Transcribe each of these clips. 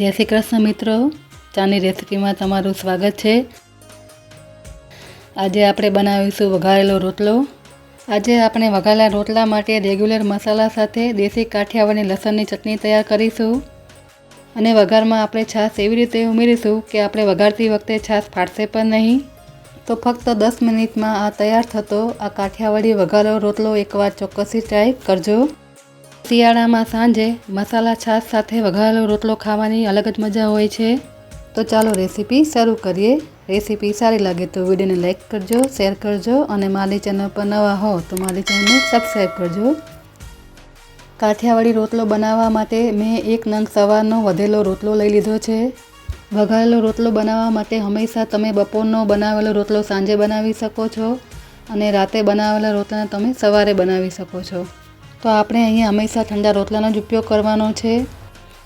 જય શ્રી કૃષ્ણ મિત્રો. ચાની રેસિપીમાં તમારું સ્વાગત છે. આજે આપણે બનાવીશું વઘારેલો રોટલો. આજે આપણે વઘારેલા રોટલા માટે રેગ્યુલર મસાલા સાથે દેશી કાઠિયાવાડી લસણની ચટણી તૈયાર કરીશું. અને વઘારમાં આપણે છાશ એવી રીતે ઉમેરીશું કે આપણે વઘારતી વખતે છાશ ફાટશે પણ નહીં. તો ફક્ત દસ મિનિટમાં આ તૈયાર થતો આ કાઠિયાવાડી વઘારેલો રોટલો એકવાર ચોક્કસથી ટ્રાય કરજો. શિયાળામાં સાંજે મસાલા છાશ સાથે વઘારેલો રોટલો ખાવાની અલગ જ મજા હોય છે. તો ચાલો રેસીપી શરૂ કરીએ. રેસીપી સારી લાગે તો વિડીયોને લાઇક કરજો, શેર કરજો અને મારી ચેનલ પર નવા હો તો મારી ચેનલને સબસ્ક્રાઈબ કરજો. કાઠિયાવાડી રોટલો બનાવવા માટે મેં એક નંગ સવારનો વધેલો રોટલો લઈ લીધો છે. વઘારેલો રોટલો બનાવવા માટે હંમેશા તમે બપોરનો બનાવેલો રોટલો સાંજે બનાવી શકો છો અને રાતે બનાવેલા રોટલાને તમે સવારે બનાવી શકો છો. તો આપણે અહીંયા હંમેશા ઠંડા રોટલાનો જ ઉપયોગ કરવાનો છે.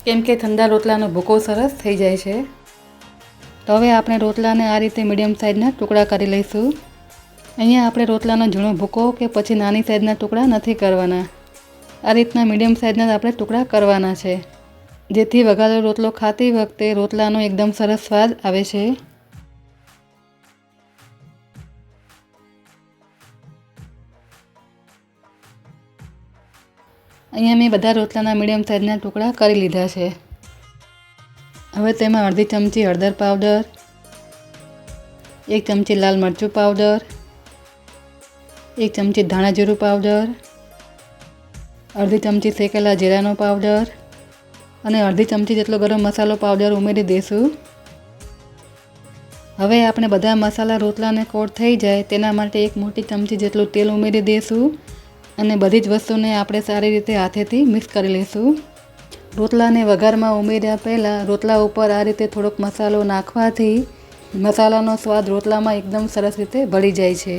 કેમ કે ઠંડા રોટલાનો ભૂકો સરસ થઈ જાય છે. તો હવે આપણે રોટલાને આ રીતે મીડિયમ સાઇઝના ટુકડા કરી લઈશું. અહીંયા આપણે રોટલાનો ઝીણો ભૂકો કે પછી નાની સાઇઝના ટુકડા નથી કરવાના. આ રીતના મીડિયમ સાઇઝના આપણે ટુકડા કરવાના છે. જેથી વઘારેલો રોટલો ખાતી વખતે રોટલાનો એકદમ સરસ સ્વાદ આવે છે. અહીંયા મેં બધા રોટલાના મીડિયમ સાઇઝના ટુકડા કરી લીધા છે. હવે તેમાં અડધી ચમચી હળદર પાવડર, એક ચમચી લાલ મરચું પાવડર, એક ચમચી ધાણા જીરું પાવડર, અડધી ચમચી શેકેલા જીરાનો પાવડર અને અડધી ચમચી જેટલો ગરમ મસાલો પાવડર ઉમેરી દઈશું. હવે આપણે બધા મસાલા રોટલાને કોટ થઈ જાય તેના માટે એક મોટી ચમચી જેટલું તેલ ઉમેરી દઈશું. અને બધી જ વસ્તુને આપણે સારી રીતે હાથેથી મિક્સ કરી લઈશું. રોટલાને વઘારમાં ઉમેર્યા પહેલાં રોટલા ઉપર આ રીતે થોડોક મસાલો નાખવાથી મસાલાનો સ્વાદ રોટલામાં એકદમ સરસ રીતે ભળી જાય છે.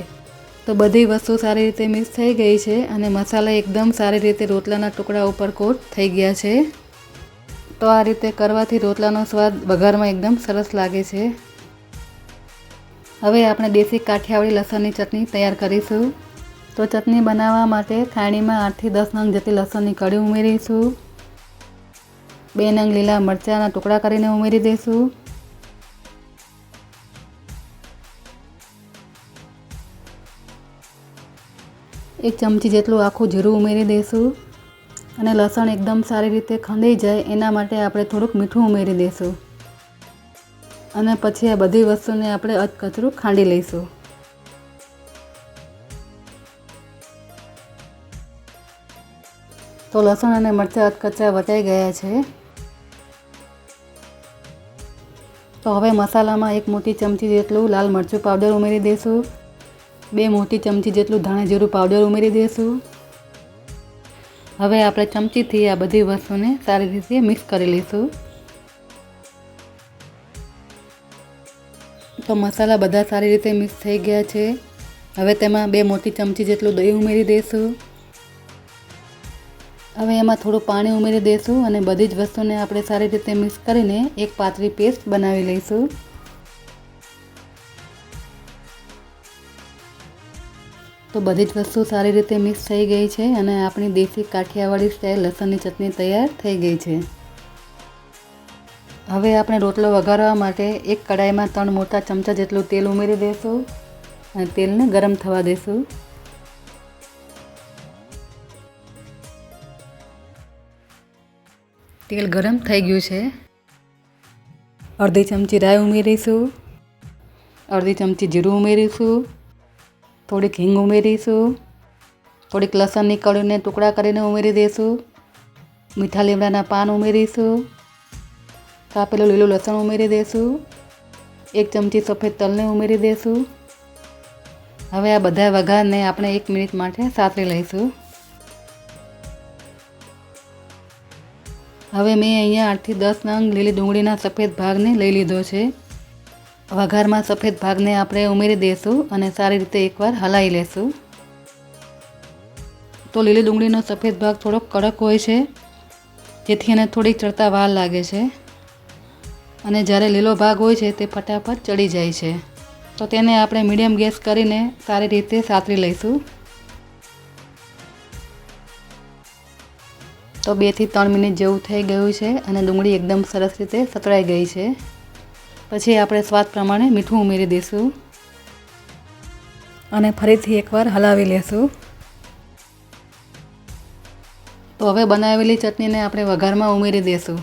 તો બધી વસ્તુ સારી રીતે મિક્સ થઈ ગઈ છે અને મસાલા એકદમ સારી રીતે રોટલાના ટુકડા ઉપર કોટ થઈ ગયા છે. તો આ રીતે કરવાથી રોટલાનો સ્વાદ વઘારમાં એકદમ સરસ લાગે છે. હવે આપણે દેશી કાઠિયાવાડી લસણની ચટણી તૈયાર કરીશું. તો ચટણી બનાવવા માટે થાળીમાં આઠથી દસ નંગ જેટલી લસણની કળી ઉમેરીશું. બે નંગ લીલા મરચાંના ટુકડા કરીને ઉમેરી દઈશું. એક ચમચી જેટલું આખું જીરું ઉમેરી દઈશું અને લસણ એકદમ સારી રીતે ખંડાઈ જાય એના માટે આપણે થોડુંક મીઠું ઉમેરી દઈશું. અને પછી આ બધી વસ્તુને આપણે અધકચરું ખાંડી લઈશું. તો લસણ અને મરચાં અધકચરા વટાઈ ગયા છે. તો હવે મસાલામાં એક મોટી ચમચી જેટલું લાલ મરચું પાવડર ઉમેરી દઈશું બે મોટી ચમચી જેટલું ધાણા જીરું પાવડર ઉમેરી દઈશું હવે આપણે ચમચીથી આ બધી વસ્તુને સારી રીતે મિક્સ કરી લઈશું. તો મસાલા બધા સારી રીતે મિક્સ થઈ ગયા છે. હવે તેમાં બે મોટી ચમચી જેટલું દહીં ઉમેરી દઈશું હવે એમાં થોડું પાણી ઉમેરી દઈશું અને બધી જ વસ્તુને આપણે સારી રીતે મિક્સ કરીને એક પાતળી પેસ્ટ બનાવી લઈશું. તો બધી જ વસ્તુ સારી રીતે મિક્સ થઈ ગઈ છે અને આપણી દેશી કાઠિયાવાડી સ્ટાઇલ લસણની ચટણી તૈયાર થઈ ગઈ છે. હવે આપણે રોટલો વઘારવા માટે એક કડાઈમાં ત્રણ મોટા ચમચા જેટલું તેલ ઉમેરી દઈશું અને તેલને ગરમ થવા દઈશું. તેલ ગરમ થઈ ગયું છે. અડધી ચમચી રાઈ ઉમેરીશું. અડધી ચમચી જીરું ઉમેરીશું. થોડીક હિંગ ઉમેરીશું. થોડીક લસણની કળીને ટુકડા કરીને ઉમેરી દઈશું મીઠા લીમડાના પાન ઉમેરીશું. કાપેલું લીલું લસણ ઉમેરી દઈશું એક ચમચી સફેદ તલને ઉમેરી દઈશું હવે આ બધા વઘારને આપણે એક મિનિટ માટે સાતરી લઈશું. હવે મેં અહીંયા આઠથી દસ નંગ લીલી ડુંગળીના સફેદ ભાગને લઈ લીધો છે. વઘારમાં સફેદ ભાગને આપણે ઉમેરી દઈશું અને સારી રીતે એકવાર હલાવી લેશું. તો લીલી ડુંગળીનો સફેદ ભાગ થોડોક કડક હોય છે, જેથી એને થોડીક ચડતા વાર લાગે છે. અને જ્યારે લીલો ભાગ હોય છે તે ફટાફટ ચડી જાય છે. તો તેને આપણે મીડિયમ ગેસ કરીને સારી રીતે સાતરી લઈશું. તો બેથી ત્રણ મિનિટ જેવું થઈ ગયું છે અને ડુંગળી એકદમ સરસ રીતે સતળાઈ ગઈ છે. પછી આપણે સ્વાદ પ્રમાણે મીઠું ઉમેરી દઈશું. અને ફરીથી એકવાર હલાવી લેશું. તો હવે બનાવેલી ચટણીને આપણે વઘારમાં ઉમેરી દઈશું.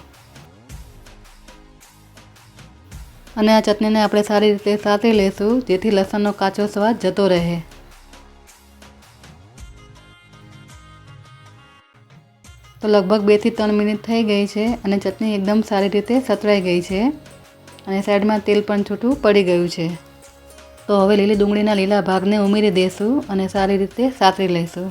અને આ ચટણીને આપણે સારી રીતે સાતરી લેશું, જેથી લસણનો કાચો સ્વાદ જતો રહે. તો લગભગ બેથી ત્રણ મિનિટ થઈ ગઈ છે અને ચટણી એકદમ સારી રીતે સતરાઈ ગઈ છે અને સાઈડમાં તેલ પણ છૂટું પડી ગયું છે. તો હવે લીલી ડુંગળીના લીલા ભાગને ઉમેરી દઈશું અને સારી રીતે સાતરી લઈશું.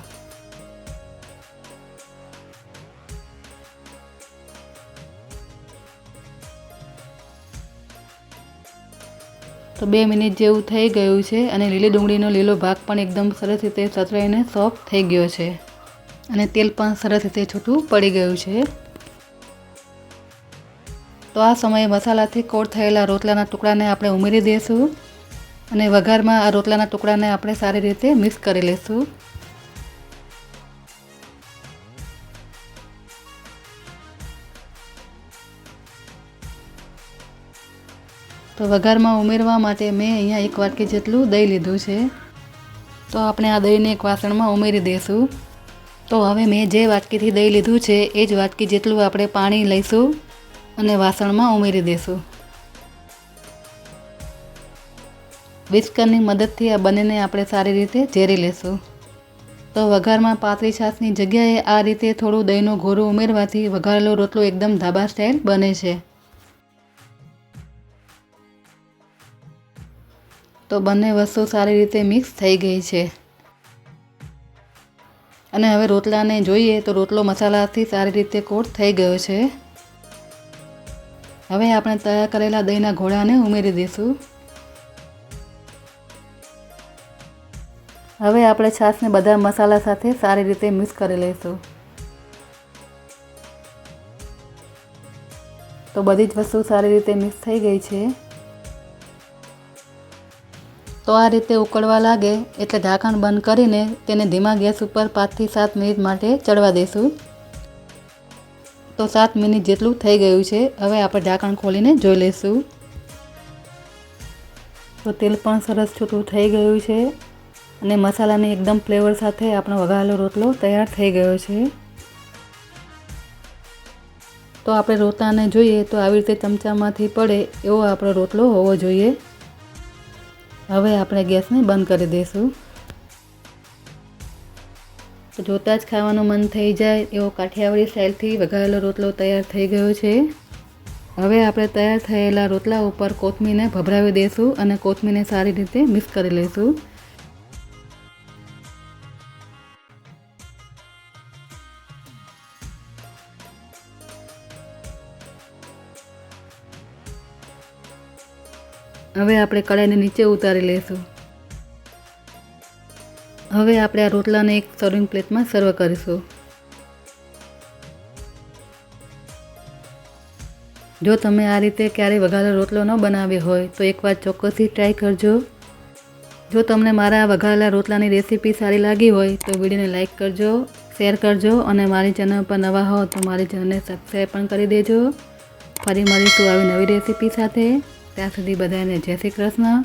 તો બે મિનિટ જેવું થઈ ગયું છે અને લીલી ડુંગળીનો લીલો ભાગ પણ એકદમ સરસ રીતે સતરાઈને સોફ્ટ થઈ ગયો છે. અને તેલ પણ સરસ રીતે છૂટું પડી ગયું છે. તો આ સમયે મસાલાથી કોટ થયેલા રોટલાના ટુકડાને આપણે ઉમેરી દઈશું અને વઘારમાં આ રોટલાના ટુકડાને આપણે સારી રીતે મિક્સ કરી લઈશું તો વઘારમાં ઉમેરવા માટે મેં અહીંયા એક વાટકી જેટલું દહીં લીધું છે. તો આપણે આ દહીંને એક વાસણમાં ઉમેરી દઈશું તો હવે મેં જે વાટકીથી દહીં લીધું છે, એ જ વાટકી જેટલું આપણે પાણી લઈશું અને વાસણમાં ઉમેરી દઈશું વિસ્કરની મદદથી આ બંનેને આપણે સારી રીતે ઝેરી લેશું. તો વઘારમાં પાતળી છાશની જગ્યાએ આ રીતે થોડું દહીંનું ઘોરું ઉમેરવાથી વઘારેલો રોટલો એકદમ ધાબા સ્ટાઇલ બને છે. તો બંને વસ્તુ સારી રીતે મિક્સ થઈ ગઈ છે. અને હવે રોટલાને જોઈએ તો રોટલો મસાલાથી સારી રીતે કોટ થઈ ગયો છે. હવે આપણે તૈયાર કરેલા દહીંના ઘોડાને ઉમેરી દઈશું. હવે આપણે છાશને બધા મસાલા સાથે સારી રીતે મિક્સ કરી લઈશું. તો બધી જ વસ્તુ સારી રીતે મિક્સ થઈ ગઈ છે. તો આ રીતે ઉકળવા લાગે એટલે ઢાંકણ બંધ કરીને તેને ધીમા ગેસ ઉપર પાંચથી સાત મિનિટ માટે ચડવા દઈશું તો સાત મિનિટ જેટલું થઈ ગયું છે, હવે આપણે ઢાંકણ ખોલીને જોઈ લઈશું. તો તેલ પણ સરસ છૂટું થઈ ગયું છે અને મસાલાની એકદમ ફ્લેવર સાથે આપણો વઘારેલો રોટલો તૈયાર થઈ ગયો છે. તો આપણે રોટલાને જોઈએ તો આવી રીતે ચમચામાંથી પડે એવો આપણો રોટલો હોવો જોઈએ. હવે આપણે ગેસને બંધ કરી દઈશું. તો જોતાં જ ખાવાનું મન થઈ જાય એવો કાઠિયાવાડી સ્ટાઇલથી વઘારેલો રોટલો તૈયાર થઈ ગયો છે. હવે આપણે તૈયાર થયેલા રોટલા ઉપર કોથમીને ભભરાવી દઈશું અને કોથમીને સારી રીતે મિક્સ કરી લઈશું. હવે આપણે કડાઈને નીચે ઉતારી લઈશું. હવે આપણે આ રોટલાને એક સર્વિંગ પ્લેટમાં સર્વ કરીશું. જો તમે આ રીતે ક્યારેય વઘારેલો રોટલો ન બનાવ્યો હોય, તો એકવાર ચોક્કસથી ટ્રાય કરજો. જો તમને મારા વઘારેલા રોટલાની રેસીપી સારી લાગી હોય, તો વિડીયોને લાઇક કરજો શેર કરજો અને મારી ચેનલ પર નવા હો, તો મારી ચેનલને સબસ્ક્રાઈબ પણ કરી દેજો. ફરી મળીશું આવી નવી રેસીપી સાથે. ત્યાં સુધી બધાને જય શ્રી કૃષ્ણ.